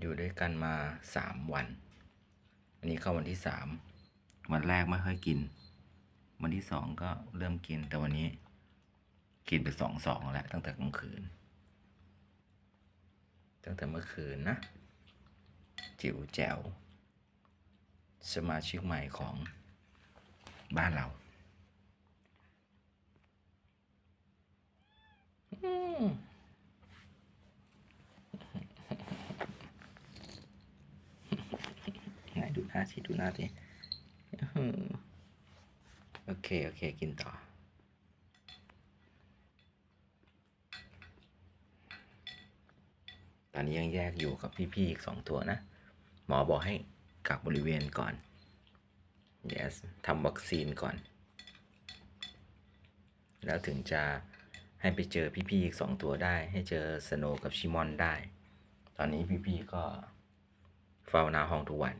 อยู่ด้วยกันมาสามวัน อันนี้เข้าวันที่สามวันแรกไม่ค่อยกิน วันที่สองก็เริ่มกินแต่วันนี้ กินไปสองสองแล้วตั้งแต่กลางคืน ตั้งแต่เมื่อคืนนะ จิ๋วแจ๋วสมาชิกใหม่ของบ้านเราอืม ไหน ดูหน้าสิดูหน้าสิโอเค โอเค กินต่อ ตอนนี้ยังแยกอยู่กับพี่ๆอีกสองตัวนะ หมอบอกให้กักบริเวณก่อน yes ทำวัคซีนก่อน แล้วถึงจะให้ไปเจอพี่ๆอีกสองตัวได้ ให้เจอสโนกับชิมอนได้ ตอนนี้พี่ๆก็เฝ้าหน้าห้องทุกวัน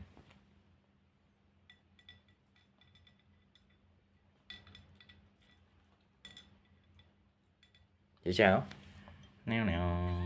เจ๋วๆแนวๆ